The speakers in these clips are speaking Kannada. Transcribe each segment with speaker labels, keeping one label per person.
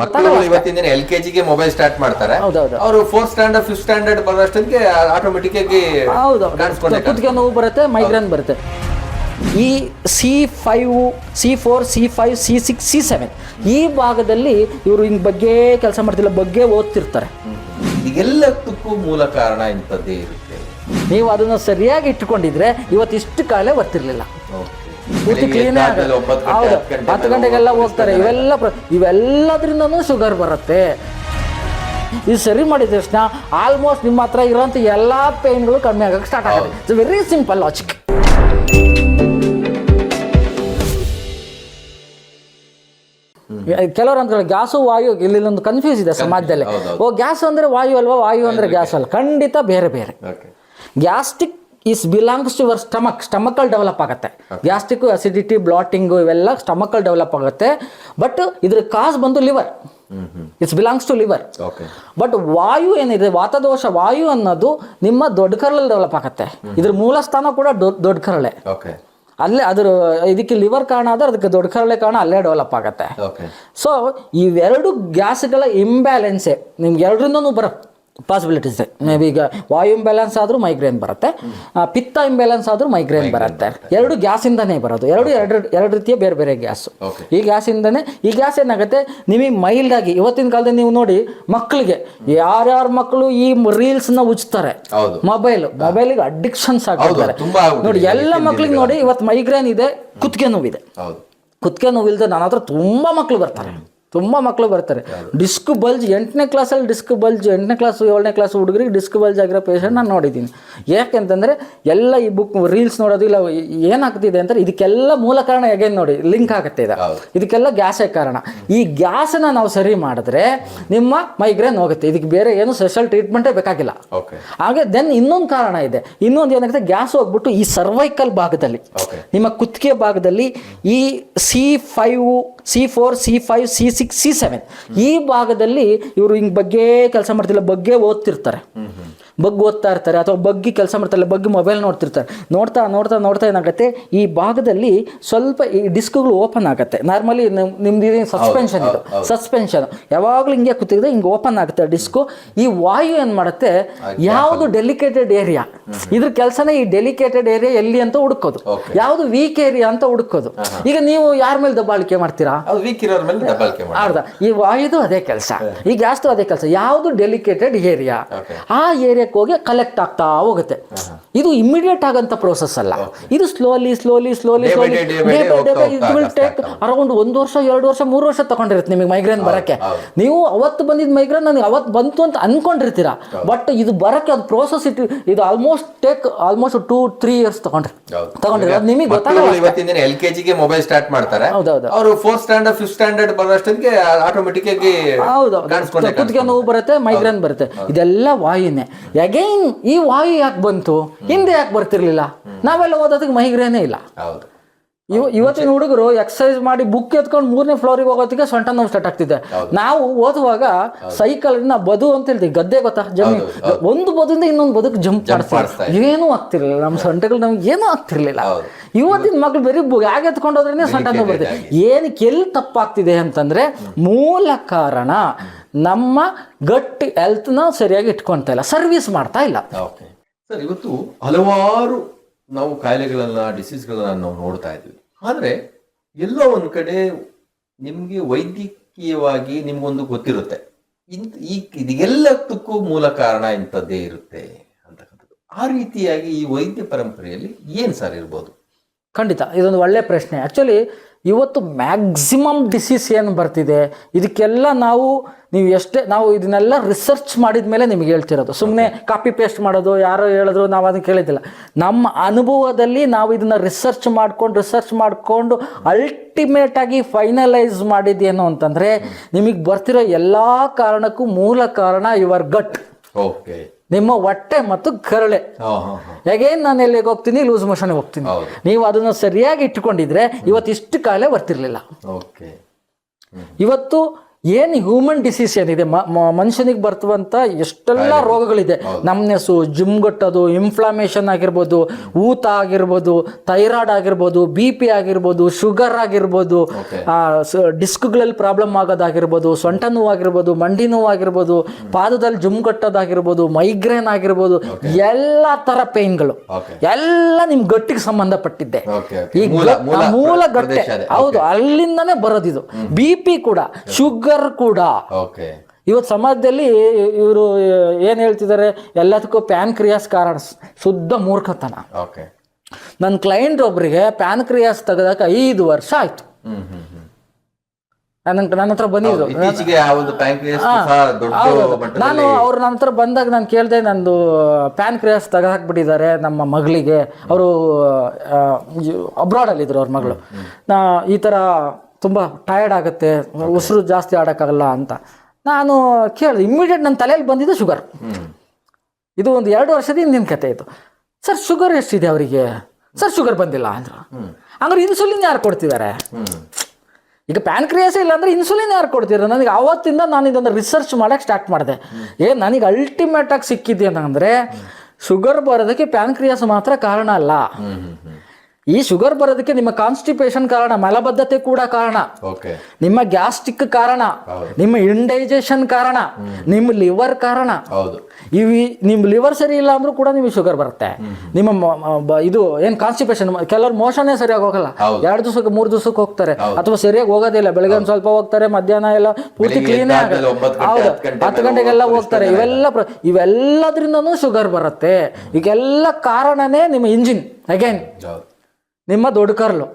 Speaker 1: ಮಕ್ಕಳು ಇವತ್ತಿನ ದಿನ ಎಲ್ ಕೆ ಜಿಗೆ ಮೊಬೈಲ್ ಸ್ಟಾರ್ಟ್ ಮಾಡ್ತಾರೆ
Speaker 2: ಹೌದೌದು.
Speaker 1: ಅವರು ಫೋರ್ತ್ ಸ್ಟ್ಯಾಂಡರ್ಡ್ ಫಿಫ್ತ್ ಸ್ಟ್ಯಾಂಡರ್ಡ್ ಬರೋಷ್ಟೊತ್ತಿಗೆ ಆಟೋಮೆಟಿಕ್ ಆಗಿ
Speaker 2: ಹೌದು
Speaker 1: ಕಾಣಿಸ್ಕೊಂಡೆ.
Speaker 2: ಕುತ್ತಿಗೆ ನೋವು ಬರುತ್ತೆ ಮೈಗ್ರೇನ್ ಬರುತ್ತೆ. ಈ C five C four C five C six C seven ಈ ಭಾಗದಲ್ಲಿ ಇವರು ಹಿಂಗೆ ಬಗ್ಗೆ ಕೆಲಸ ಮಾಡ್ತಿಲ್ಲ ಬಗ್ಗೆ ಓದ್ತಿರ್ತಾರೆ.
Speaker 1: ಇದೆಲ್ಲದಕ್ಕೂ ಮೂಲ ಕಾರಣ ಇಂಥದ್ದೇ ಇರುತ್ತೆ.
Speaker 2: ನೀವು ಅದನ್ನು ಸರಿಯಾಗಿ ಇಟ್ಕೊಂಡಿದ್ರೆ ಇವತ್ತಿಷ್ಟು ಕಾಲೇ ಬರ್ತಿರ್ಲಿಲ್ಲ ಪೂರ್ತಿ ಕ್ಲೀನ್ ಹೌದು
Speaker 1: ಹತ್ತು ಗಂಟೆ
Speaker 2: ಗಂಟೆಗೆಲ್ಲ ಹೋಗ್ತಾರೆ. ಇವೆಲ್ಲ ಇವೆಲ್ಲದ್ರಿಂದನೂ ಶುಗರ್ ಬರುತ್ತೆ. ಇದು ಸರಿ ಮಾಡಿದ ತಕ್ಷಣ ಆಲ್ಮೋಸ್ಟ್ ನಿಮ್ಮ ಹತ್ರ ಇರೋಂಥ ಎಲ್ಲ ಪೇನ್ಗಳು ಕಡಿಮೆ ಆಗಕ್ಕೆ ಸ್ಟಾರ್ಟ್ ಆಗುತ್ತೆ. ಇಟ್ಸ್ ವೆರಿ ಸಿಂಪಲ್ ಲಾಜಿಕ್ ಕೆಲವರು ಅಂತಾರೆ ಗ್ಯಾಸು ವಾಯು ಒಂದು ಕನ್ಫ್ಯೂಸ್ ಇದೆ ಸಮಾಜದಲ್ಲಿ. ಓ ಗ್ಯಾಸ್ ಅಂದ್ರೆ ವಾಯು ಅಲ್ವಾ? ವಾಯು ಅಂದ್ರೆ ಗ್ಯಾಸ್ ಅಲ್ಲ ಖಂಡಿತ ಬೇರೆ ಬೇರೆ. Gastric is belongs to your stomach ಸ್ಟಮಕಲ್ಲಿ develop ಆಗುತ್ತೆ. ಗ್ಯಾಸ್ಟಿಕ್ಕು ಅಸಿಡಿಟಿ ಬ್ಲಾಟಿಂಗು ಇವೆಲ್ಲ ಸ್ಟಮಕಲ್ಲಿ ಡೆವಲಪ್ ಆಗುತ್ತೆ. ಬಟ್ ಇದ್ರ ಕಾಸ್ ಬಂದು liver it's belongs to liver
Speaker 1: okay
Speaker 2: but ವಾಯು ಏನಿದೆ ವಾತದೋಷ ವಾಯು ಅನ್ನೋದು ನಿಮ್ಮ ದೊಡ್ಡ ಕರಳಲ್ಲಿ ಡೆವಲಪ್ ಆಗುತ್ತೆ. ಇದ್ರ ಮೂಲ ಸ್ಥಾನ ಕೂಡ ದೊಡ್ಡ ಕರಳೆ.
Speaker 1: ಓಕೆ
Speaker 2: ಅಲ್ಲೇ ಅದ್ರ ಇದಕ್ಕೆ ಲಿವರ್ ಕಾರಣ ಆದ್ರೆ ಅದಕ್ಕೆ ದೊಡ್ಡ ಕರಳೆ ಕಾರಣ ಅಲ್ಲೇ ಡೆವಲಪ್ ಆಗುತ್ತೆ.
Speaker 1: ಓಕೆ
Speaker 2: ಸೊ ಇವೆರಡು ಗ್ಯಾಸ್ಗಳ ಇಂಬ್ಯಾಲೆನ್ಸೆ ನಿಮ್ಗೆ ಎರಡರಿಂದನೂ ಬರೋ ಪಾಸಿಬಿಲಿಟೀಸ್ ಮೇ ಬಿ ಈಗ ವಾಯು ಇಂಬ್ಯಾಲೆನ್ಸ್ ಆದರೂ ಮೈಗ್ರೇನ್ ಬರುತ್ತೆ. ಪಿತ್ತ ಇಂಬ್ಯಾಲೆನ್ಸ್ ಆದರೂ ಮೈಗ್ರೇನ್ ಬರುತ್ತೆ. ಎರಡು ಗ್ಯಾಸಿಂದನೇ ಬರೋದು. ಎರಡು ಎರಡು ಎರಡು ರೀತಿಯ ಬೇರೆ ಬೇರೆ ಗ್ಯಾಸು. ಈ ಗ್ಯಾಸಿಂದನೇ ಈ ಗ್ಯಾಸ್ ಏನಾಗುತ್ತೆ? ನಿಮಗೆ ಮೈಲ್ಡ್ ಆಗಿ ಇವತ್ತಿನ ಕಾಲದಲ್ಲಿ ನೀವು ನೋಡಿ ಮಕ್ಕಳಿಗೆ ಯಾರ್ಯಾರು ಮಕ್ಕಳು ಈ ರೀಲ್ಸ್ನ ಉಜ್ತಾರೆ?
Speaker 1: ಹೌದು.
Speaker 2: ಮೊಬೈಲ್ ಮೊಬೈಲಿಗೆ ಅಡಿಕ್ಷನ್ಸ್ ಆಗಿರ್ತಾರೆ ನೋಡಿ ಎಲ್ಲ ಮಕ್ಕಳಿಗೆ ನೋಡಿ ಇವತ್ತು ಮೈಗ್ರೇನ್ ಇದೆ ಕುತ್ತಿಗೆ ನೋವಿದೆ. ಕುತ್ತಿಗೆ ನೋವಿಲ್ದೆ ನನ್ನ ಹತ್ರ ತುಂಬ ಮಕ್ಕಳು ಬರ್ತಾರೆ. ತುಂಬ ಮಕ್ಕಳು ಬರ್ತಾರೆ. ಡಿಸ್ಕ್ ಬಲ್ಜ್ ಎಂಟನೇ ಕ್ಲಾಸಲ್ಲಿ ಡಿಸ್ಕ್ ಬಲ್ಜ್ ಎಂಟನೇ ಕ್ಲಾಸ್ ಏಳನೇ ಕ್ಲಾಸ್ ಹುಡುಗರಿಗೆ ಡಿಸ್ಕ್ ಬಲ್ಜ್ ಆಗಿರೋ ಪೇಷಂಟ್ ನಾನು ನೋಡಿದ್ದೀನಿ. ಯಾಕೆಂತಂದರೆ ಎಲ್ಲ ಈ ಬುಕ್ ರೀಲ್ಸ್ ನೋಡೋದು ಇಲ್ಲ ಏನಾಗ್ತಿದೆ ಅಂತ ಇದಕ್ಕೆಲ್ಲ ಮೂಲ ಕಾರಣ ಹೇಗೆ ನೋಡಿ ಲಿಂಕ್ ಆಗುತ್ತೆ ಇದು. ಇದಕ್ಕೆಲ್ಲ ಗ್ಯಾಸೇ ಕಾರಣ. ಈ ಗ್ಯಾಸನ್ನ ನಾವು ಸರಿ ಮಾಡಿದ್ರೆ ನಿಮ್ಮ ಮೈಗ್ರೇನ್ ಹೋಗುತ್ತೆ. ಇದಕ್ಕೆ ಬೇರೆ ಏನು ಸ್ಪೆಷಲ್ ಟ್ರೀಟ್ಮೆಂಟೇ ಬೇಕಾಗಿಲ್ಲ. ಹಾಗೆ ದೆನ್ ಇನ್ನೊಂದು ಕಾರಣ ಇದೆ. ಇನ್ನೊಂದು ಏನಾಗುತ್ತೆ ಗ್ಯಾಸ್ ಹೋಗ್ಬಿಟ್ಟು ಈ ಸರ್ವೈಕಲ್ ಭಾಗದಲ್ಲಿ ನಿಮ್ಮ ಕುತ್ತಿಗೆ ಭಾಗದಲ್ಲಿ ಈ C five C four C five C six C seven ಈ ಭಾಗದಲ್ಲಿ ಇವರು ಹಿಂಗೆ ಬಗ್ಗೆ ಕೆಲಸ ಮಾಡ್ತಿಲ್ಲ ಬಗ್ಗೆ ಓದ್ತಿರ್ತಾರೆ. ಬಗ್ಗಿ ಓದ್ತಾ ಇರ್ತಾರೆ ಅಥವಾ ಬಗ್ಗಿ ಕೆಲಸ ಮಾಡ್ತಾರೆ ಬಗ್ಗಿ ಮೊಬೈಲ್ ನೋಡ್ತಿರ್ತಾರೆ. ನೋಡ್ತಾ ನೋಡ್ತಾ ನೋಡ್ತಾ ಏನಾಗುತ್ತೆ? ಈ ಭಾಗದಲ್ಲಿ ಸ್ವಲ್ಪ ಈ ಡಿಸ್ಕ್ಗಳು ಓಪನ್ ಆಗುತ್ತೆ. ನಾರ್ಮಲಿ ನಿಮ್ದು ಸಸ್ಪೆನ್ಷನ್ ಇದು? ಸಸ್ಪೆನ್ಷನ್ ಯಾವಾಗಲೂ ಹಿಂಗೆ ಕೂತಿದ್ರೆ ಹಿಂಗೆ ಓಪನ್ ಆಗುತ್ತೆ ಡಿಸ್ಕು ಈ ವಾಯು ಏನು ಮಾಡುತ್ತೆ? ಯಾವುದು ಡೆಲಿಕೇಟೆಡ್ ಏರಿಯಾ ಇದ್ರ ಕೆಲಸನೇ ಈ ಡೆಲಿಕೇಟೆಡ್ ಏರಿಯಾ ಎಲ್ಲಿ ಅಂತ ಹುಡುಕೋದು. ಯಾವುದು ವೀಕ್ ಏರಿಯಾ ಅಂತ ಹುಡುಕೋದು. ಈಗ ನೀವು ಯಾರ ಮೇಲೆ ದಬ್ಬಾಳಿಕೆ ಮಾಡ್ತೀರಾ? ಅರ್ಧ. ಈ ವಾಯುದು ಅದೇ ಕೆಲಸ. ಈ ಗ್ಯಾಸ್ದು ಅದೇ ಕೆಲಸ. ಯಾವುದು ಡೆಲಿಕೇಟೆಡ್ ಏರಿಯಾ ಆ ಆ ಹೋಗಿ ಕಲೆಕ್ಟ್ ಆಗ್ತಾ ಹೋಗುತ್ತೆ. ಇದು ಇಮಿಡಿಯೇಟ್ ಆಗಂತ ಪ್ರೋಸೆಸ್ ಅಲ್ಲ. ಇದು slowly slowly slowly slowly
Speaker 1: day by day day ಹೋಗ್ತಾ ಹೋಗ್ತಾ
Speaker 2: ವಿಲ್ ಟೇಕ್ ಅರೌಂಡ್ ಒಂದು ವರ್ಷ ಎರಡು ವರ್ಷ ಮೂರು ವರ್ಷ ತಗೊಂಡಿರುತ್ತೆ ನಿಮಗೆ ಮೈಗ್ರೇನ್ ಬರಕ್ಕೆ. ನೀವು ಅವತ್ತು ಬಂದಿದ್ದ ಮೈಗ್ರೇನ್ ನನಗೆ ಅವತ್ತು ಬಂತು ಅಂತ ಅನ್ಕೊಂಡಿರ್ತೀರಾ? ಬಟ್ ಇದು ಬರಕ್ಕೆ ಅದು ಪ್ರೋಸೆಸ್ ಇಟ್ಟು ಇದು almost take almost two three years ತಗೊಂಡ್ರಿ. ತಗೊಂಡ್ರಿ. ಅದು ನಿಮಗೆ ಗೊತ್ತಾಗಲ್ಲ
Speaker 1: ಇವತ್ತಿನ ದಿನ ಎಲ್ ಕೆ ಜಿಗೆ ಮೊಬೈಲ್ ಸ್ಟಾರ್ಟ್ ಮಾಡ್ತಾರೆ.
Speaker 2: ಹೌದೌದು.
Speaker 1: ಅವರು ಫೋರ್ತ್ ಸ್ಟ್ಯಾಂಡರ್ಡ್ ಫಿಫ್ತ್ ಸ್ಟ್ಯಾಂಡರ್ಡ್ ಬರೋಷ್ಟೊತ್ತಿಗೆ ಆಟೋಮೆಟಿಕ್ ಆಗಿ
Speaker 2: ಹೌದು ಕುತ್ತಿಗೆ ನೋವು ಬರುತ್ತೆ ಮೈಗ್ರೇನ್ ಬರುತ್ತೆ. ಇದೆಲ್ಲ ವಾಯುನೇ. ಅಗೈನ್ ಈ ವಾಯು ಯಾಕೆ ಬಂತು? ಹಿಂದೆ ಯಾಕೆ ಬರ್ತಿರ್ಲಿಲ್ಲ? ನಾವೆಲ್ಲ ಓದೋದಕ್ಕೆ ಮೈಗ್ರೇನೇ ಇಲ್ಲ.
Speaker 1: ಹೌದು.
Speaker 2: ಇವ ಇವತ್ತಿನ ಹುಡುಗರು ಎಕ್ಸರ್ಸೈಸ್ ಮಾಡಿ ಬುಕ್ ಎತ್ಕೊಂಡು ಮೂರನೇ ಫ್ಲೋರಿಗೆ ಹೋಗೋದಕ್ಕೆ ಸೊಂಟ ನೋವು ಸ್ಟಾರ್ಟ್ ಆಗ್ತಿದೆ. ನಾವು ಓದುವಾಗ ಸೈಕಲ್ನ ಬದು ಅಂತ ಹೇಳ್ತೀವಿ. ಗದ್ದೆ ಗೊತ್ತಾ? ಜಮೀನ್ ಒಂದು ಬದುಂದ ಇನ್ನೊಂದು ಬದುಕು ಜಂಪ್ ಮಾಡ್ತಾರೆ ಏನೂ ಆಗ್ತಿರ್ಲಿಲ್ಲ. ನಮ್ಮ ಸೊಂಟಗಳು ನಮ್ಗೆ ಏನೂ ಆಗ್ತಿರ್ಲಿಲ್ಲ. ಇವತ್ತಿನ ಮಕ್ಳು ಬರೀ ಯಾಕೆ ಎತ್ಕೊಂಡು ಹೋದ್ರೇನೆ ಸೊಂಟ ನೋವು ಬರ್ತದೆ ಏನಕ್ಕೆ ಎಲ್ಲಿ ತಪ್ಪಾಗ್ತಿದೆ ಅಂತಂದ್ರೆ ಮೂಲ ಕಾರಣ ನಮ್ಮ ಗಟ್ಟಿ ಹೆಲ್ತ್ನ ಸರಿಯಾಗಿ ಇಟ್ಕೊಳ್ತಾ ಇಲ್ಲ ಸರ್ವಿಸ್ ಮಾಡ್ತಾ ಇಲ್ಲ.
Speaker 1: ಓಕೆ ಸರ್ ಇವತ್ತು ಹಲವಾರು ನಾವು ಕಾಯಿಲೆಗಳನ್ನ ಡಿಸೀಸ್ಗಳನ್ನ ನಾವು ನೋಡ್ತಾ ಇದ್ವಿ. ಆದರೆ ಎಲ್ಲೋ ಒಂದು ಕಡೆ ನಿಮಗೆ ವೈದ್ಯಕೀಯವಾಗಿ ನಿಮ್ಗೊಂದು ಗೊತ್ತಿರುತ್ತೆ. ಈ ಈ ಇದೆಲ್ಲದಕ್ಕೂ ಮೂಲ ಕಾರಣ ಇಂಥದ್ದೇ ಇರುತ್ತೆ ಅಂತಕ್ಕಂಥದ್ದು. ಆ ರೀತಿಯಾಗಿ ಈ ವೈದ್ಯ ಪರಂಪರೆಯಲ್ಲಿ ಏನು ಸರ್ ಇರ್ಬೋದು?
Speaker 2: ಖಂಡಿತ ಇದೊಂದು ಒಳ್ಳೆ ಪ್ರಶ್ನೆ. ಆ್ಯಕ್ಚುಲಿ ಇವತ್ತು ಮ್ಯಾಕ್ಸಿಮಮ್ ಡಿಸೀಸ್ ಏನು ಬರ್ತಿದೆ ಇದಕ್ಕೆಲ್ಲ ನಾವು ನೀವು ಎಷ್ಟೇ ನಾವು ಇದನ್ನೆಲ್ಲ ರಿಸರ್ಚ್ ಮಾಡಿದ ಮೇಲೆ ನಿಮಗೆ ಹೇಳ್ತಿರೋದು. ಸುಮ್ಮನೆ ಕಾಪಿ ಪೇಸ್ಟ್ ಮಾಡೋದು ಯಾರೋ ಹೇಳಿದ್ರು ನಾವು ಅದನ್ನು ಕೇಳಿದ್ದಿಲ್ಲ. ನಮ್ಮ ಅನುಭವದಲ್ಲಿ ನಾವು ಇದನ್ನು ರಿಸರ್ಚ್ ಮಾಡ್ಕೊಂಡು ರಿಸರ್ಚ್ ಮಾಡಿಕೊಂಡು ಅಲ್ಟಿಮೇಟಾಗಿ ಫೈನಲೈಸ್ ಮಾಡಿದ್ದೇನು ಅಂತಂದರೆ ನಿಮಗೆ ಬರ್ತಿರೋ ಎಲ್ಲ ಕಾರಣಕ್ಕೂ ಮೂಲ ಕಾರಣ ಯುವರ್ ಗಟ್
Speaker 1: ಓಕೆ
Speaker 2: ನಿಮ್ಮ ಹೊಟ್ಟೆ ಮತ್ತು ಕರಳೆ. ಯಾಕೇನು ನಾನು ಎಲ್ಲಿಗೆ ಹೋಗ್ತೀನಿ? ಲೂಸ್ ಮೋಷನ್ ಹೋಗ್ತೀನಿ. ನೀವು ಅದನ್ನು ಸರಿಯಾಗಿ ಇಟ್ಟುಕೊಂಡಿದ್ರೆ ಇವತ್ತು ಇಷ್ಟು ಕಾಲೇ ಬರ್ತಿರ್ಲಿಲ್ಲ.
Speaker 1: ಓಕೆ.
Speaker 2: ಇವತ್ತು ಏನು ಹ್ಯೂಮನ್ ಡಿಸೀಸ್ ಏನಿದೆ? ಮನುಷ್ಯನಿಗೆ ಬರ್ತುವಂತ ಎಷ್ಟೆಲ್ಲ ರೋಗಗಳಿದೆ. ನಮ್ನೆಸ್ಸು ಜಿಮ್ಗಟ್ಟೋದು ಇನ್ಫ್ಲಾಮೇಷನ್ ಆಗಿರ್ಬೋದು ಊತ ಆಗಿರ್ಬೋದು ಥೈರಾಯ್ಡ್ ಆಗಿರ್ಬೋದು ಬಿ ಪಿ ಆಗಿರ್ಬೋದು ಶುಗರ್ ಆಗಿರ್ಬೋದು. ಡಿಸ್ಕ್ಗಳಲ್ಲಿ ಪ್ರಾಬ್ಲಮ್ ಆಗೋದಾಗಿರ್ಬೋದು ಸೊಂಟ ನೋವು ಆಗಿರ್ಬೋದು ಮಂಡಿ ನೋವು ಆಗಿರ್ಬೋದು ಪಾದದಲ್ಲಿ ಜುಮ್ ಕಟ್ಟೋದಾಗಿರ್ಬೋದು ಮೈಗ್ರೇನ್ ಆಗಿರ್ಬೋದು ಎಲ್ಲ ಥರ ಪೇನ್ಗಳು ಎಲ್ಲ ನಿಮ್ ಗಟ್ಟಿಗೆ ಸಂಬಂಧಪಟ್ಟಿದ್ದೆ. ಈ
Speaker 1: ಮೂಲ
Speaker 2: ಗಟ್ಟೆ ಹೌದು ಅಲ್ಲಿಂದನೇ ಬರೋದಿದು. ಬಿ ಪಿ ಕೂಡ ಶುಗರ್ ಕೂಡ.
Speaker 1: ಓಕೆ.
Speaker 2: ಇವತ್ತು ಸಮಾಜದಲ್ಲಿ ಇವರು ಏನ್ ಹೇಳ್ತಿದ್ದಾರೆ? ಎಲ್ಲದಕ್ಕೂ ಪ್ಯಾನ್ಕ್ರಿಯಾಸ್ ಕಾರಣ ಶುದ್ಧ ಮೂರ್ಖತನ.
Speaker 1: ಓಕೆ.
Speaker 2: ನನ್ನ ಕ್ಲೈಂಟ್ ಒಬ್ಬರಿಗೆ ಪ್ಯಾನ್ಕ್ರಿಯಾಸ್ ತೆಗೆದಾಕ ಐದು ವರ್ಷ ಆಯ್ತು.
Speaker 1: ಹ್ಮ್ ಹ್ಮ್ ಹ್ಮ್.
Speaker 2: ನನ್ನ ನನ್ನ ಹತ್ರ ಬಂದಿದ್ರು ನಾನು ಅವ್ರು ನನ್ನ ಹತ್ರ ಬಂದಾಗ ನಾನು ಕೇಳಿದೆ ನಂದು ಪ್ಯಾನ್ ಕ್ರಿಯಾಸ್ ತೆಗೆದಾಕ್ಬಿಟ್ಟಿದ್ದಾರೆ ನಮ್ಮ ಮಗಳಿಗೆ. ಅವರು ಅಬ್ರಾಡಲ್ಲಿದ್ರು ಅವ್ರ ಮಗಳು. ನಾ ಈ ಥರ ತುಂಬ ಟಯರ್ಡ್ ಆಗುತ್ತೆ, ಉಸಿರು ಜಾಸ್ತಿ ಆಡೋಕ್ಕಾಗಲ್ಲ ಅಂತ. ನಾನು ಕೇಳಿದೆ ಇಮ್ಮಿಡಿಯೇಟ್ ನನ್ನ ತಲೆಯಲ್ಲಿ ಬಂದಿದ್ದು ಶುಗರ್ ಇದು ಒಂದು ಎರಡು ವರ್ಷದ ಹಿಂದಿನ ಕತೆ ಇತ್ತು ಸರ್ ಶುಗರ್ ಎಷ್ಟಿದೆ ಅವರಿಗೆ? ಸರ್ ಶುಗರ್ ಬಂದಿಲ್ಲ, ಅಂದ್ರೆ. ಅಂದ್ರೆ ಇನ್ಸುಲಿನ್ ಯಾರು ಕೊಡ್ತಿದ್ದಾರೆ ಈಗ ಪ್ಯಾನ್ಕ್ರಿಯಾಸ್ ಇಲ್ಲ ಅಂದ್ರೆ ಇನ್ಸುಲಿನ್ ಯಾರು ಕೊಡ್ತಿದ್ರು? ನನಗೆ ಅವತ್ತಿಂದ ನಾನು ಇದನ್ನು ರಿಸರ್ಚ್ ಮಾಡಕ್ಕೆ ಸ್ಟಾರ್ಟ್ ಮಾಡಿದೆ. ಏ, ನನಗೆ ಅಲ್ಟಿಮೇಟ್ ಆಗಿ ಸಿಕ್ಕಿದ್ದೆ ಅಂತಂದ್ರೆ ಶುಗರ್ ಬರೋದಕ್ಕೆ ಪ್ಯಾನ್ಕ್ರಿಯಾಸ್ ಮಾತ್ರ ಕಾರಣ ಅಲ್ಲ. ಈ ಶುಗರ್ ಬರೋದಕ್ಕೆ ನಿಮ್ಮ ಕಾನ್ಸ್ಟಿಪೇಷನ್ ಕಾರಣ ಮಲಬದ್ಧತೆ ಕೂಡ ಕಾರಣ. ನಿಮ್ಮ ಗ್ಯಾಸ್ಟ್ರಿಕ್ ಕಾರಣ ನಿಮ್ಮ ಇಂಡೈಜೆಷನ್ ಕಾರಣ ನಿಮ್ಮ ಲಿವರ್ ಕಾರಣ. ಇವಿ ನಿಮ್ಮ ಲಿವರ್ ಸರಿ ಇಲ್ಲ ಅಂದ್ರೂ ಕೂಡ ನಿಮಗೆ ಶುಗರ್ ಬರುತ್ತೆ. ನಿಮ್ಮ ಇದು ಏನು ಕಾನ್ಸ್ಟಿಪೇಷನ್ ಕೆಲವರು ಮೋಷನ್ನೇ ಸರಿಯಾಗಿ ಹೋಗಲ್ಲ. ಎರಡು ದಿವಸಕ್ಕೆ ಮೂರು ದಿವಸಕ್ಕೆ ಹೋಗ್ತಾರೆ. ಅಥವಾ ಸರಿಯಾಗಿ ಹೋಗೋದಿಲ್ಲ ಬೆಳಗ್ಗೆ ಒಂದು ಸ್ವಲ್ಪ ಹೋಗ್ತಾರೆ ಮಧ್ಯಾಹ್ನ ಎಲ್ಲ ಪೂರ್ತಿ ಕ್ಲೀನ್
Speaker 1: ಆಗಲ್ಲ
Speaker 2: ಹೌದು
Speaker 1: ಹತ್ತು
Speaker 2: ಗಂಟೆಗೆಲ್ಲ ಹೋಗ್ತಾರೆ. ಇವೆಲ್ಲ ಇವೆಲ್ಲದ್ರಿಂದನೂ ಶುಗರ್ ಬರುತ್ತೆ. ಈಗೆಲ್ಲ ಕಾರಣನೇ ನಿಮ್ಮ ಇಂಜಿನ್ ಅಗೇನ್ ನಿಮ್ಮ ದೊಡ್ಡ ಕರ್ಲು.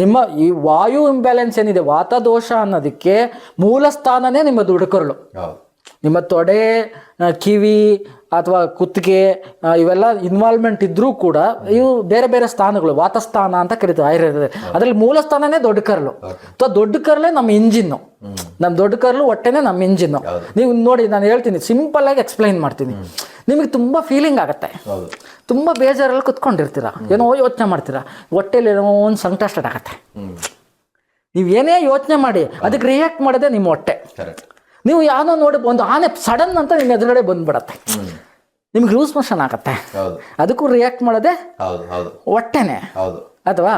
Speaker 2: ನಿಮ್ಮ ಈ ವಾಯು ಇಂಬ್ಯಾಲೆನ್ಸ್ ಏನಿದೆ ವಾತ ದೋಷ ಅನ್ನೋದಕ್ಕೆ ಮೂಲ ಸ್ಥಾನನೇ ನಿಮ್ಮ ದೊಡ್ಡ ಕರ್ಲು.
Speaker 1: ಹೌದು.
Speaker 2: ನಿಮ್ಮ ತೊಡೆ ಕಿವಿ ಅಥವಾ ಕುತ್ತಿಗೆ ಇವೆಲ್ಲ ಇನ್ವಾಲ್ವ್ಮೆಂಟ್ ಇದ್ರೂ ಕೂಡ ಇವು ಬೇರೆ ಬೇರೆ ಸ್ಥಾನಗಳು ವಾತಸ್ಥಾನ ಅಂತ ಕರೀತಾರೆ ಆಯುರ್ವೇದ ಅದ್ರಲ್ಲಿ ಮೂಲ ಸ್ಥಾನನೇ ದೊಡ್ಡ ಕರ್ಲು. ಅಥವಾ ದೊಡ್ಡ ಕರ್ಲೇ ನಮ್ಮ ಇಂಜಿನ್ನು. ನಮ್ಮ ದೊಡ್ಡ ಕರ್ಲು ಹೊಟ್ಟೆನೇ ನಮ್ಮ ಇಂಜಿನ್ನು. ನೀವು ನೋಡಿ ನಾನು ಹೇಳ್ತೀನಿ ಸಿಂಪಲ್ ಆಗಿ ಎಕ್ಸ್ಪ್ಲೈನ್ ಮಾಡ್ತೀನಿ ನಿಮಗೆ ತುಂಬಾ ಫೀಲಿಂಗ್ ಆಗುತ್ತೆ. ತುಂಬಾ ಬೇಜಾರಲ್ಲಿ ಕುತ್ಕೊಂಡಿರ್ತೀರ? ಏನೋ ಯೋಚನೆ ಮಾಡ್ತೀರಾ? ಹೊಟ್ಟೆಲಿ ಏನೋ ಒಂದು ಸಂಕಟ ಸ್ಟಾರ್ಟ್ ಆಗತ್ತೆ. ನೀವು ಏನೇ ಯೋಚನೆ ಮಾಡಿ ಅದಕ್ಕೆ ರಿಯಾಕ್ಟ್ ಮಾಡೋದೇ ನಿಮ್ಮ ಹೊಟ್ಟೆ. ನೀವು ಯಾವನೋ ನೋಡಿ ಒಂದು ಆನೆ ಸಡನ್ ಅಂತ ನಿಮ್ಮ ಎದುರುಗಡೆ ಬಂದ್ಬಿಡತ್ತೆ. ನಿಮ್ಗೆ ಲೂಸ್ ಮೋಷನ್ ಆಗತ್ತೆ.
Speaker 1: ಹೌದು.
Speaker 2: ಅದಕ್ಕೂ ರಿಯಾಕ್ಟ್ ಮಾಡೋದೇ
Speaker 1: ಹೌದು ಹೌದು.
Speaker 2: ಹೊಟ್ಟೆನೆ.
Speaker 1: ಹೌದು.
Speaker 2: ಅಥವಾ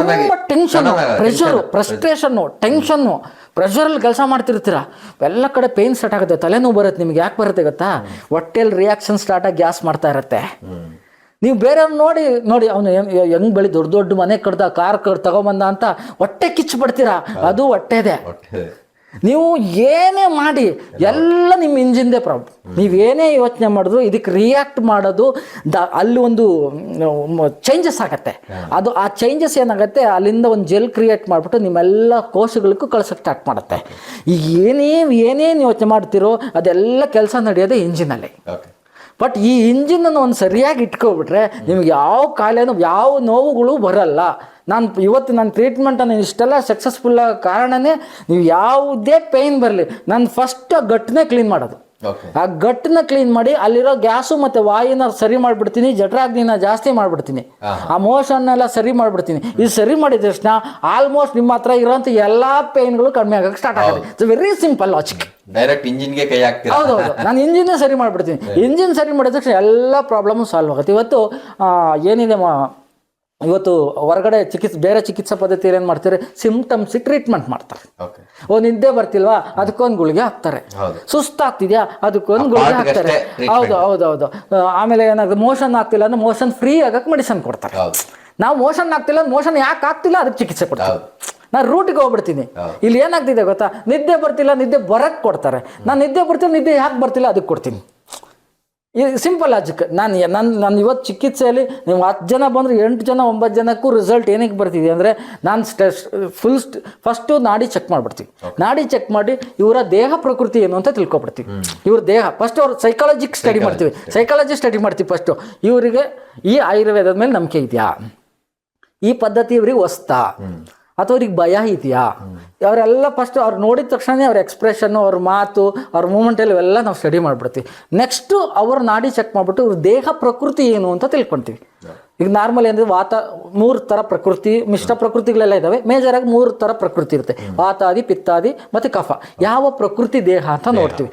Speaker 2: ತುಂಬಾ ಟೆನ್ಷನ್ ಪ್ರೆಷರು. ಫ್ರಸ್ಟ್ರೇಷನ್ನು ಟೆನ್ಷನ್ನು ಪ್ರೆಷರಲ್ಲಿ ಕೆಲಸ ಮಾಡ್ತಿರ್ತೀರ? ಎಲ್ಲ ಕಡೆ ಪೇನ್ ಸ್ಟಾರ್ಟ್ ಆಗುತ್ತೆ. ತಲೆನೋವು ಬರುತ್ತೆ. ನಿಮ್ಗೆ ಯಾಕೆ ಬರುತ್ತೆ ಗೊತ್ತಾ? ಹೊಟ್ಟೆಲಿ ರಿಯಾಕ್ಷನ್ ಸ್ಟಾರ್ಟ್ ಆಗಿ ಗ್ಯಾಸ್ ಮಾಡ್ತಾ ಇರುತ್ತೆ. ನೀವು ಬೇರೆಯವ್ರು ನೋಡಿ ನೋಡಿ ಅವನು ಹೆಂಗ್ ಬೆಳಿ ದೊಡ್ಡ ದೊಡ್ಡ ಮನೆ ಕಡ್ದ ಕಾರ್ ಕಡ್ ತಗೊಂಬಂದ ಅಂತ ಹೊಟ್ಟೆ ಕಿಚ್ಚು ಬಿಡ್ತೀರಾ ಅದು ಹೊಟ್ಟೆದೆ.
Speaker 1: ಹೊಟ್ಟೆ
Speaker 2: ನೀವು ಏನೇ ಮಾಡಿ ಎಲ್ಲ ನಿಮ್ಮ ಇಂಜಿನ್ದೇ ಪ್ರಾಬ್ಲಮ್ ನೀವೇನೇ ಯೋಚನೆ ಮಾಡಿದ್ರು ಇದಕ್ಕೆ ರಿಯಾಕ್ಟ್ ಮಾಡೋದು ದ ಅಲ್ಲಿ ಒಂದು ಚೇಂಜಸ್ ಆಗತ್ತೆ. ಅದು ಆ ಚೇಂಜಸ್ ಏನಾಗುತ್ತೆ ಅಲ್ಲಿಂದ ಒಂದು ಜೆಲ್ ಕ್ರಿಯೇಟ್ ಮಾಡಿಬಿಟ್ಟು ನಿಮ್ಮೆಲ್ಲ ಕೋಶಗಳಿಗೂ ಕಳ್ಸಕ್ಕೆ ಸ್ಟಾರ್ಟ್ ಮಾಡುತ್ತೆ. ಈಗ ಏನೇ ಏನೇನು ಯೋಚನೆ ಮಾಡ್ತಿರೋ ಅದೆಲ್ಲ ಕೆಲಸ ನಡೆಯೋದೇ ಇಂಜಿನಲ್ಲಿ ಬಟ್ ಈ ಇಂಜಿನನ್ನು ಒಂದು ಸರಿಯಾಗಿ ಇಟ್ಕೊಬಿಟ್ರೆ ನಿಮ್ಗೆ ಯಾವ ಕಾಯಿಲೆನೂ, ಯಾವ ನೋವುಗಳು ಬರಲ್ಲ. ನಾನು ಇವತ್ತು ನನ್ನ ಟ್ರೀಟ್ಮೆಂಟನ್ನು ಇಷ್ಟೆಲ್ಲ ಸಕ್ಸಸ್ಫುಲ್ ಆಗೋ ಕಾರಣನೇ ನೀವು ಯಾವುದೇ ಪೇಯ್ನ್ ಬರಲಿ. ನಾನು ಫಸ್ಟ್ ಗಟ್ಟನೆ ಕ್ಲೀನ್ ಮಾಡೋದು. ಆ ಗಟ್ಟನ್ನ ಕ್ಲೀನ್ ಮಾಡಿ ಅಲ್ಲಿರೋ ಗ್ಯಾಸು ಮತ್ತೆ ವಾಯುನ ಸರಿ ಮಾಡಿಬಿಡ್ತೀನಿ ಜಠರಾಗ್ನಿನ ಜಾಸ್ತಿ ಮಾಡಿಬಿಡ್ತೀನಿ. ಆ ಮೋಷನ್ ಎಲ್ಲ ಸರಿ ಮಾಡಿಬಿಡ್ತೀನಿ. ಇದು ಸರಿ ಮಾಡಿದ ತಕ್ಷಣ ಆಲ್ಮೋಸ್ಟ್ ನಿಮ್ಮ ಹತ್ರ ಇರೋಂಥ ಎಲ್ಲ ಪೇಯ್ನ್ಗಳು ಕಡಿಮೆ ಆಗಕ್ಕೆ ಸ್ಟಾರ್ಟ್ ಆಗುತ್ತೆ. It's very simple logic
Speaker 1: direct ಇಂಜಿನ್ಗೆ ಕೈ ಹಾಕ್ತೀನಿ
Speaker 2: ಹೌದೌದು ನಾನು ಇಂಜಿನ್ ಸರಿ ಮಾಡಿಬಿಡ್ತೀನಿ. ಇಂಜಿನ್ ಸರಿ ಮಾಡಿದ ತಕ್ಷಣ ಎಲ್ಲ ಪ್ರಾಬ್ಲಮ್ ಸಾಲ್ವ್ ಆಗುತ್ತೆ. ಇವತ್ತು ಏನಿದೆ ಮಾ ಇವತ್ತು ಹೊರಗಡೆ ಚಿಕಿತ್ಸೆ ಬೇರೆ ಚಿಕಿತ್ಸಾ ಪದ್ಧತಿಯಲ್ಲಿ ಏನು ಮಾಡ್ತಾರೆ? ಸಿಂಪ್ಟಮ್ಸ್ ಟ್ರೀಟ್ಮೆಂಟ್ ಮಾಡ್ತಾರೆ. ಓ ನಿದ್ದೆ ಬರ್ತಿಲ್ವಾ? ಅದಕ್ಕೊಂದು ಗುಳಿಗೆ ಹಾಕ್ತಾರೆ. ಸುಸ್ತಾಗ್ತಿದ್ಯಾ? ಅದಕ್ಕೊಂದು ಗುಳಿಗೆ ಹಾಕ್ತಾರೆ. ಹೌದು ಹೌದು ಹೌದು. ಆಮೇಲೆ ಏನಾಗುತ್ತೆ ಮೋಷನ್ ಆಗ್ತಿಲ್ಲ ಅಂದ್ರೆ ಮೋಷನ್ ಫ್ರೀ ಆಗಕ್ಕೆ ಮೆಡಿಸನ್ ಕೊಡ್ತಾರೆ. ನಾವು ಮೋಷನ್ ಆಗ್ತಿಲ್ಲ ಅಂದ್ರೆ ಮೋಷನ್ ಯಾಕೆ ಆಗ್ತಿಲ್ಲ? ಅದಕ್ಕೆ ಚಿಕಿತ್ಸೆ ಕೊಡ್ತಾರೆ. ನಾನು ರೂಟಿಗೆ ಹೋಗ್ಬಿಡ್ತೀನಿ. ಇಲ್ಲಿ ಏನಾಗ್ತಿದೆ ಗೊತ್ತಾ? ನಿದ್ದೆ ಬರ್ತಿಲ್ಲ ನಿದ್ದೆ ಬರಕ್ ಕೊಡ್ತಾರೆ. ನಾನು ನಿದ್ದೆ ಬರ್ತಿಲ್ಲ ನಿದ್ದೆ ಯಾಕೆ ಬರ್ತಿಲ್ಲ? ಅದಕ್ಕೆ ಕೊಡ್ತೀನಿ. ಈ ಸಿಂಪಲ್ ಲಾಜಿಕ್ ನಾನು ನನ್ನ ನಾನು ಇವತ್ತು ಚಿಕಿತ್ಸೆಯಲ್ಲಿ ನೀವು ಹತ್ತು ಜನ ಬಂದರೆ ಎಂಟು ಜನ ಒಂಬತ್ತು ಜನಕ್ಕೂ ರಿಸಲ್ಟ್ ಏನಕ್ಕೆ ಬರ್ತಿದೆ ಅಂದರೆ ನಾನು ಸ್ಟೆಸ್ ಫುಲ್ ಫಸ್ಟು ನಾಡಿ ಚೆಕ್ ಮಾಡಿಬಿಡ್ತೀವಿ. ನಾಡಿ ಚೆಕ್ ಮಾಡಿ ಇವರ ದೇಹ ಪ್ರಕೃತಿ ಏನು ಅಂತ ತಿಳ್ಕೊಬಿಡ್ತೀವಿ. ಇವ್ರ ದೇಹ ಫಸ್ಟ್ ಅವ್ರ ಸೈಕಾಲಜಿಕ್ ಸ್ಟಡಿ ಮಾಡ್ತೀವಿ. ಸೈಕಾಲಜಿ ಸ್ಟಡಿ ಮಾಡ್ತೀವಿ ಫಸ್ಟು ಇವರಿಗೆ ಈ ಆಯುರ್ವೇದದ ಮೇಲೆ ನಂಬಿಕೆ ಇದೆಯಾ? ಈ ಪದ್ಧತಿ ಇವ್ರಿಗೆ ಹೊಸ್ತಾ? ಅಥವಾ ಅವ್ರಿಗೆ ಭಯ ಇದೆಯಾ? ಅವರೆಲ್ಲ ಫಸ್ಟ್ ಅವ್ರು ನೋಡಿದ ತಕ್ಷಣ ಅವ್ರ ಎಕ್ಸ್ಪ್ರೆಷನ್ನು ಅವ್ರ ಮಾತು, ಅವ್ರ ಮೂಮೆಂಟಲ್ಲಿ ಇವೆಲ್ಲ ನಾವು ಸ್ಟಡಿ ಮಾಡಿಬಿಡ್ತೀವಿ. ನೆಕ್ಸ್ಟು ಅವ್ರ ನಾಡಿ ಚೆಕ್ ಮಾಡಿಬಿಟ್ಟು ಇವ್ರ ದೇಹ ಪ್ರಕೃತಿ ಏನು ಅಂತ ತಿಳ್ಕೊಳ್ತೀವಿ ಈಗ ನಾರ್ಮಲ್ ಅಂದರೆ ವಾತ ಮೂರು ಥರ ಪ್ರಕೃತಿ ಮಿಶ್ರ ಪ್ರಕೃತಿಗಳೆಲ್ಲ ಇದಾವೆ. ಮೇಜರ್ ಆಗಿ ಮೂರು ಥರ ಪ್ರಕೃತಿ ಇರುತ್ತೆ. ವಾತಾದಿ ಪಿತ್ತಾದಿ ಮತ್ತು ಕಫ. ಯಾವ ಪ್ರಕೃತಿ ದೇಹ ಅಂತ ನೋಡ್ತೀವಿ.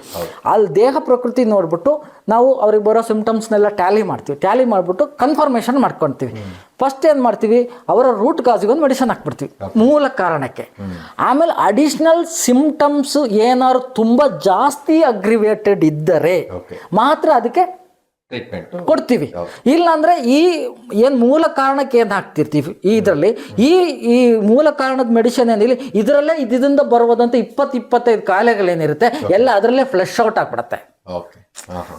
Speaker 2: ಅಲ್ಲಿ ದೇಹ ಪ್ರಕೃತಿ ನೋಡ್ಬಿಟ್ಟು ನಾವು ಅವ್ರಿಗೆ ಬರೋ ಸಿಂಪ್ಟಮ್ಸ್ನೆಲ್ಲ ಟ್ಯಾಲಿ ಮಾಡ್ತೀವಿ. ಟ್ಯಾಲಿ ಮಾಡಿಬಿಟ್ಟು ಕನ್ಫರ್ಮೇಷನ್ ಮಾಡ್ಕೊತೀವಿ. ಫಸ್ಟ್ ಏನು ಮಾಡ್ತೀವಿ? ಅವರ ರೂಟ್ ಕಾಸಿಗೆ ಒಂದು ಮೆಡಿಸನ್ ಹಾಕ್ಬಿಡ್ತೀವಿ. ಮೂಲ ಕಾರಣಕ್ಕೆ. ಆಮೇಲೆ ಅಡಿಷ್ನಲ್ ಸಿಂಪ್ಟಮ್ಸ್ ಏನಾದ್ರು ತುಂಬ ಜಾಸ್ತಿ ಅಗ್ರಿವೇಟೆಡ್ ಇದ್ದರೆ ಮಾತ್ರ ಅದಕ್ಕೆ ಕೊಡ್ತೀವಿ. ಇಲ್ಲಾಂದ್ರೆ ಈ ಏನು ಮೂಲ ಕಾರಣಕ್ಕೆ ಏನು ಹಾಕ್ತಿರ್ತೀವಿ ಈ ಇದರಲ್ಲಿ ಈ ಈ ಮೂಲ ಕಾರಣದ ಮೆಡಿಸಿನ್ ಏನಿಲ್ಲ ಇದರಲ್ಲೇ ಇದರಿಂದ ಬರುವುದಂತ ಇಪ್ಪತ್ತು ಇಪ್ಪತ್ತೈದು ಕಾಯಿಲೆಗಳೇನಿರುತ್ತೆ ಎಲ್ಲ ಅದರಲ್ಲೇ ಫ್ಲಶ್ ಔಟ್ ಆಗ್ಬಿಡತ್ತೆ.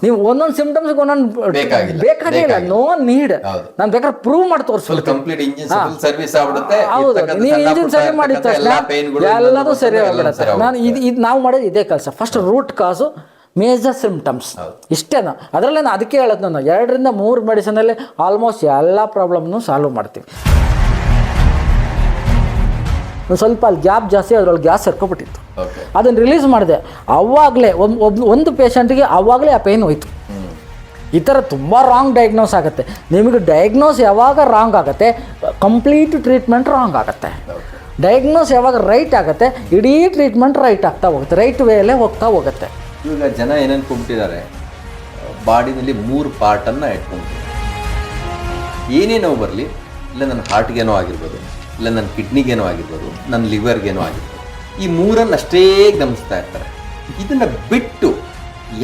Speaker 2: ನೀವು ಒಂದೊಂದು ಸಿಂಪ್ಟಮ್ಸ್ ಒಂದೊಂದು
Speaker 1: ಬೇಕಾಗಿಲ್ಲ.
Speaker 2: ನೋ ನೀಡ್ ನಾನು ಬೇಕಾದ್ರೆ ಪ್ರೂವ್ ಮಾಡಿ
Speaker 1: ತೋರಿಸ್ಬೇಕು
Speaker 2: ತೋರಿಸ್ಬೋದು
Speaker 1: ಕಂಪ್ಲೀಟ್ ಇಂಜಿನ್ ಸರ್ವಿಸ್ ಆಗ್ಬಿಡುತ್ತೆ.
Speaker 2: ಹೌದು. ನೀವು ಇಂಜಿನ್ ಸರಿ ಮಾಡಿದ ತಕ್ಷಣ ಎಲ್ಲದೂ ಸರಿ ಆಗ್ಬಿಡುತ್ತೆ. ನಾನು ಇದು ಇದು ನಾವು ಮಾಡೋದು ಇದೇ ಕೆಲಸ. First root cause major symptoms. ಇಷ್ಟೇ ನಾವು ಅದರಲ್ಲೇ ನಾನು ಅದಕ್ಕೆ ಹೇಳೋದು ನಾನು. ಎರಡರಿಂದ ಮೂರು ಮೆಡಿಸನಲ್ಲಿ ಆಲ್ಮೋಸ್ಟ್ ಎಲ್ಲ ಪ್ರಾಬ್ಲಮ್ನು ಸಾಲ್ವ್ ಮಾಡ್ತೀವಿ. ಒಂದು ಸ್ವಲ್ಪ ಅಲ್ಲಿ ಗ್ಯಾಪ್ ಜಾಸ್ತಿ ಅದರೊಳಗೆ ಗ್ಯಾಸ್ ಸೇರ್ಕೊಬಿಟ್ಟಿತ್ತು. ಅದನ್ನು ರಿಲೀಸ್ ಮಾಡಿದೆ. ಅವಾಗಲೇ ಒಂದು ಒಂದು ಪೇಷಂಟಿಗೆ ಅವಾಗಲೇ ಆ ಪೇನ್ ಹೋಯ್ತು. ಈ ಥರ ತುಂಬ ರಾಂಗ್ ಡಯಾಗ್ನೋಸ್ ಆಗುತ್ತೆ. ನಿಮಗೆ ಡಯಾಗ್ನೋಸ್ ಯಾವಾಗ ರಾಂಗ್ ಆಗುತ್ತೆ ಕಂಪ್ಲೀಟ್ ಟ್ರೀಟ್ಮೆಂಟ್ ರಾಂಗ್ ಆಗುತ್ತೆ. ಡಯಾಗ್ನೋಸ್ ಯಾವಾಗ ರೈಟ್ ಆಗುತ್ತೆ ಇಡೀ ಟ್ರೀಟ್ಮೆಂಟ್ ರೈಟ್ ಆಗ್ತಾ ಹೋಗುತ್ತೆ. ರೈಟ್ ವೇಯಲ್ಲೇ ಹೋಗ್ತಾ ಹೋಗುತ್ತೆ.
Speaker 1: ಇವಾಗ ಜನ ಏನನ್ಕೊಂಡ್ಬಿಟ್ಟಿದ್ದಾರೆ ಬಾಡಿನಲ್ಲಿ ಮೂರು ಪಾರ್ಟನ್ನು ಇಟ್ಕೊಂಡ್ಬಿಟ್ಟಿದ್ದಾರೆ ಏನೇ ನೋವು ಬರಲಿ ಇಲ್ಲ ನನ್ನ ಹಾರ್ಟ್ಗೇನೋ ಆಗಿರ್ಬೋದು ಇಲ್ಲ ನನ್ನ ಕಿಡ್ನಿಗೇನೋ ಆಗಿರ್ಬೋದು ನನ್ನ ಲಿವರ್ಗೇನೋ ಆಗಿರ್ಬೋದು ಈ ಮೂರನ್ನು ಅಷ್ಟೇ ಗಮನಿಸ್ತಾ ಇರ್ತಾರೆ. ಇದನ್ನು ಬಿಟ್ಟು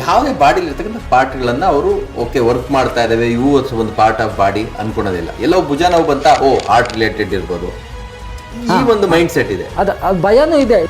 Speaker 1: ಯಾವುದೇ ಬಾಡಿಲಿ ಇರ್ತಕ್ಕಂಥ ಪಾರ್ಟ್ಗಳನ್ನು ಅವರು ಓಕೆ ವರ್ಕ್ ಮಾಡ್ತಾ ಇದ್ದಾವೆ ಇವು ಒಂದು ಪಾರ್ಟ್ ಆಫ್ ಬಾಡಿ ಅನ್ಕೊಳೋದಿಲ್ಲ ಎಲ್ಲೋ ಭುಜ ನೋವು ಬಂತ ಓ ಹಾರ್ಟ್ ರಿಲೇಟೆಡ್ ಇರ್ಬೋದು. ಈ ಒಂದು ಮೈಂಡ್ ಸೆಟ್ ಇದೆ
Speaker 2: ಅದು ಭಯನೂ ಇದೆ.